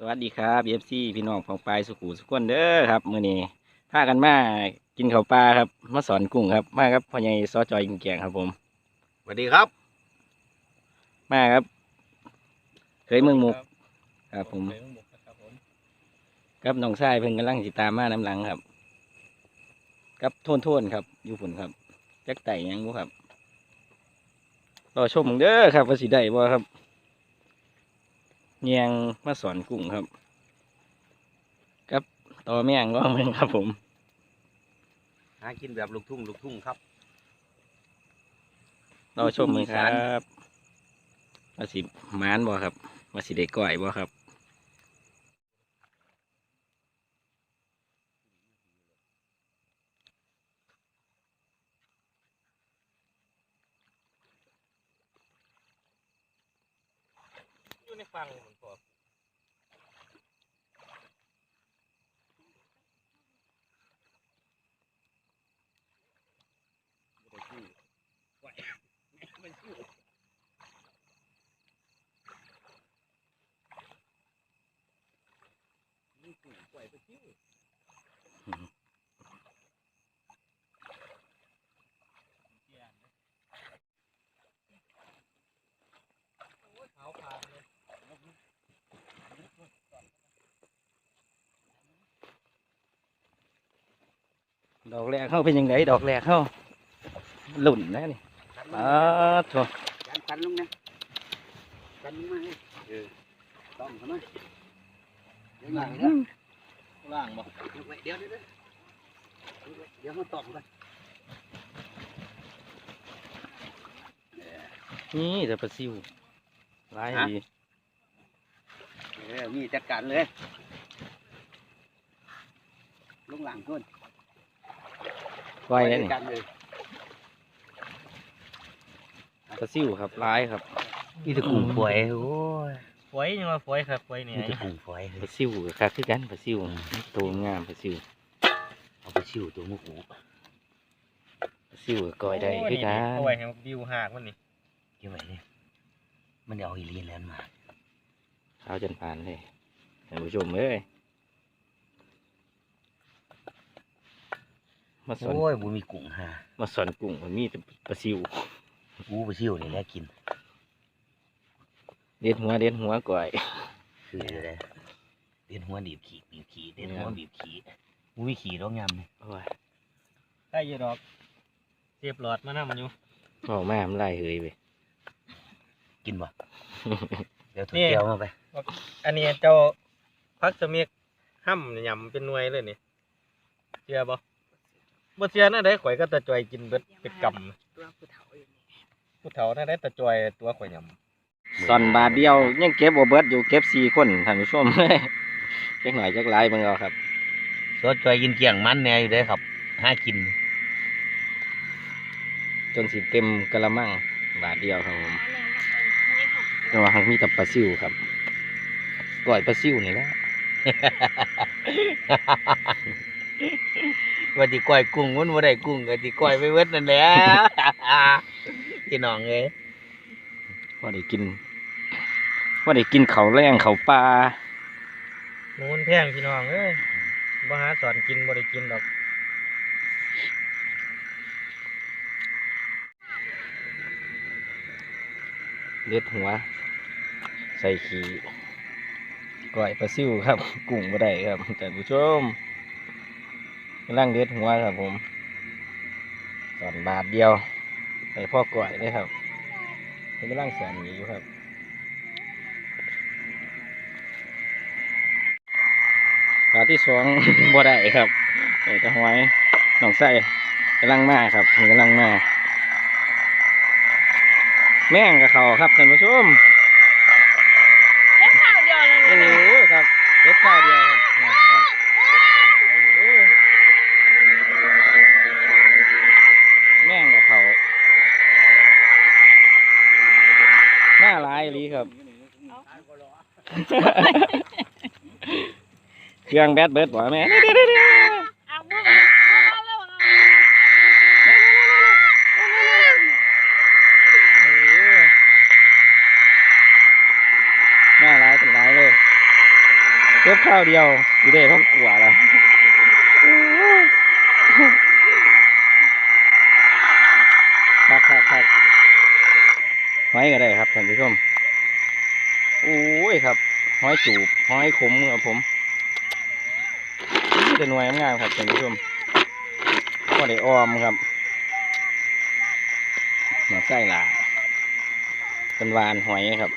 สวัสดีครับเอฟซีพี่น้องของปลายสุขุสุขคนเด้อครับมื้อนี้พากันมากินข้าวปลาครับมาสอนกุ้งครับ มาครับพ่อใหญ่ซอจอยกินแกงครับ ผมสวัสดีครับ มาครับ เคยเมืองมุกครับ ผมครับน้องชายเพิ่งกำลังสิตามมาน้ำหลังครับครับโทนโทนครับอยู่ฝุ่นครับจักไต่หยังบ่ครับรอชมเด้อครับว่าสิได้บ่ครับ เนียงมาสอนกุ้งครับ ครับต่อแม่งร้องเมืองครับผม หากินแบบลูกทุ่งลูกทุ่งครับเราชมมือครับว่าสิหมานบ่ครับว่าสิได้ก่อยบ่ครับอยู่ในฟัง ดอกแรกเข้าเป็นยังไงดอกแรกเข้าหลุ่นนะนี่อ้าวโถยันกันลงนะกันลงมาให้เออต้องทำไม เดี๋ยวหน่อยนะล่างบ่เดี๋ยวเดี๋ยวเดี๋ยวมันตอกกันนี่แต่ปลาซิวลายดีเออมีจัดการเลยลงหลังก่อนไว้นี่จัดการเลยปลาซิวครับลายครับนี่ตะกุ่มฝอยโอ้ย ฝอยยังมาฝอยครับฝอยนี่นี่ตะกุ่มฝอยปลาซิวก็คักคือกันปลาซิวตัวงามปลาซิวเอาไปชิวตัวมุกหูปลาซิวก็ก่อยได้คือกันเอาไว้ให้บิวหากมันนี่เกี่ยวไว้เนี่ยมันเอาอีเลียนแล้วมาเท้าจนผ่านเลยท่านผู้ชมเอ้ยมาสอนโอ้ยบุมีกุ้งฮะมาสอนกุ้งมันมีแต่ปลาซิวกูไปชิวนี่แหละกิน เด็ดหัวเด็ดหัวก่อยคืออะไรเด่นหัวบีบขี่บีบขี่เด่นหัวบีบขี่กูมีขี่ร้องยำไหมโอ้ยได้อยี่ดอกเสียบหลอดมานะมันอยู่ออกมามันไล่เฮยไปกินบ่เดี๋ยวถุงเกียวมาไป อันนี้เจ้าพักสมิกห้ำยำเป็นหน่วยเลยนี่เชื่อบ่บ่เชื่อน่าได้ข่อยก็ตะจอยกินเบิดเป็นกำตัวผู้เฒ่าอยู่นี่ผู้เฒ่าน่าได้ตะจอยตัวข่อยย สอนบาทเดียว ยังเก็บโอเบิร์ดอยู่เก็บสี่คนท่านผู้ชมจักหน่อยจักหลายเบิ่งเอาครับสดจอยกินเกี่ยงมันแน่อยู่เด้อครับห้ากิน จนสิเต็มกระมังบาทเดียวครับผมอันนั้นน่ะเป็นไม่ได้ค่ะแต่ว่าหักมีแต่ปลาซิวครับก่อยปลาซิวนี่แหละว่าที่ก้อยกุ้งมันบ่ได้กุ้งก็ที่ก้อยไปเวิดนั่นแหละพี่น้องเอ้ยพอได้กิน พอได้กินเขาวแรงเขาวปลาำนูนแพงพี่น้องเอ้ยบ่หาสอนกินบ่ได้กินดอกเด็ดหัว ใส่ขี้ก่อยปลาซิวครับ กุ้งบ่ได้ครับท่านผู้ชมกำลังเด็ดหัวครับผมสอนบาทเดียวใส่พ่อก่อยเลยครับเพิ่นกำลังสอนหนีอยู่ครับ ขาที่สองบ่ได้ครับแต่จะหอยหนองไส้กำลังมาครับเพิ่นกำลังมา แม่งกับเขาครับท่านผู้ชมแค่ข้าวเดียวเลยโอ้นะโหครับเล็ดข้าวเดียวครับนะครับโอ้โหแม่งกับเขาหน้าลายอีหลีครับ เครื่องแบดเบิดบ่แม่เอาบุ้งเอาแล้วเอาหน้าร้ายเป็นร้ายเลยเก็บข้าวเดียวอยู่ได้ท้องกลัวแล้วคักคักคักหอยก็ได้ครับท่านผู้ชมโอ้ยครับ หอยจูบ หอยขมครับผม นี่จะหน่วยงามครับท่านผู้ชมก็ได้ออมครับมาใส่หลาเป็นวานหอยครับ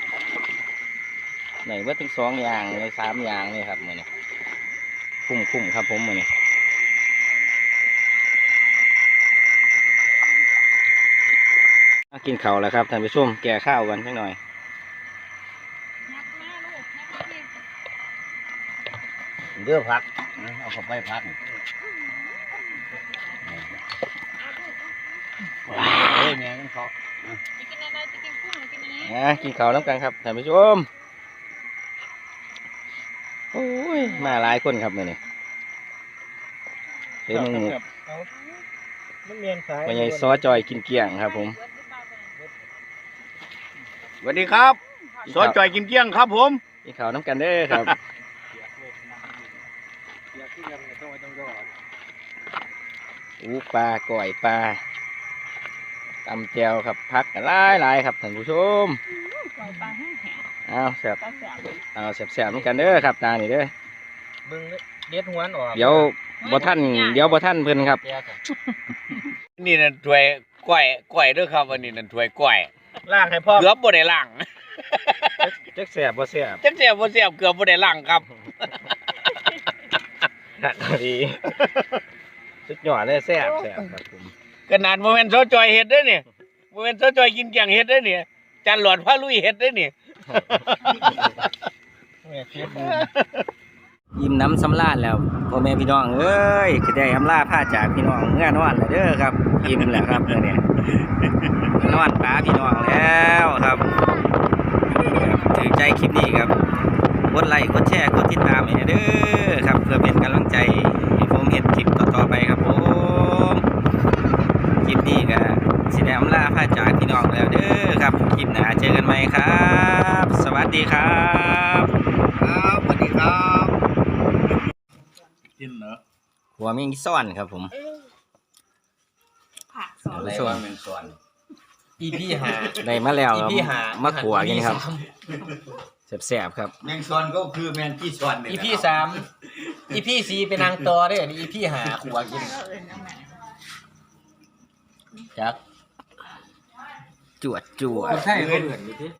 ไหนว่าถึงสองอย่างเลยสามอย่างเลยครับมือนี้คุ้มคุ้มครับผมมือนี้มากินข้าวแล้วครับท่านผู้ชมแก่ข้าวกันสักหน่อย ยักหน้าลูกยักหน้าพี่ เดือพักเอาเข้าไปพักเฮ้ยแม่งเขาจะกินอะไรจะกินกุ้งหรือกินอันนี้นะกินข้าวน้ำกันครับท่านผู้ชมโอ้ยมาหลายคนครับมือนี้เดี๋ยวมึงเอามันเมียนสายวันใหญ่ซอจอยกินเกลี้ยงครับ ผมสวัสดีครับซอสจอยกิมเกี้ยงครับ ผมกินข้าวน้ำกันเด้อครับ อูปลาก่อยปลาตำแจวครับพักกันหลายหลายๆครับท่านผู้ชมปล่อยปลาแห้งเอาแซ่บๆปลาแสบเอาแซ่บๆเหมือนกันเด้อครับตานี่เด้อเบิ่งเด็ดหัวนออกเดี๋ยวบ่ท่านเดี๋ยวบ่ท่านเพิ่นครับแก่กันนี่นั่นถ้วยก้อยก้อยเด้วยครับอันนี้นั่นถ้วยก้อยล่างให้พ่อเกือบบ่ได้ล้างจักแสบบ่แสบจักเสียบบ่เสียบเกือบบ่ได้ล้างครับ หักดีสุดยอดเลยแซ่บแซ่บครับผมขนาดบ่แม่นซอสจอยเฮ็ดเด้อนี่บ่แม่นซอสจอยกินเกี้ยงเฮ็ดเด้อนี่จันหลอดพาลุยเฮ็ดเด้อนี่แม่เชฟบูยิ้มน้ำสำราญแล้วพ่อแม่พี่น้องเอ้ยคือได้อำลาผ้าจากพี่น้องเมื่อนอนแล้วเด้อครับยิ้มแล้วครับเออเนี่ยนอนป้าพี่น้องแล้วครับถือใจคลิปนี้ครับกดไลค์กดแชร์กดติดตามให้เด้อครับเพื่อเป็นกำลังใจให้ผมเห็นคลิปต่อๆไปครับผมคลิปนี้ก็สิได้อำลาผ้าจากพี่น้องแล้วเด้อครับคลิปหน้าเจอกันใหม่ครับ สวัสดีครับ ครับสวัสดีครับ กินเหรอหัวมิงซ่อนครับ ผมผักสอนอะไรอะไรส่วนว่าแม่นสอนอีพี่หา ได้มาแล้วครับอีพี่หามาขัวกินครับแสบๆครับ แม่งสอนก็คือแม่นพี่สอนนี่แหอีละพี่สามอีพี่สี่เป็นนางตอเด้อนี่อีพี่หาขัวกินจักจวดจวด ใช่เขาเอื่นอยู่ที่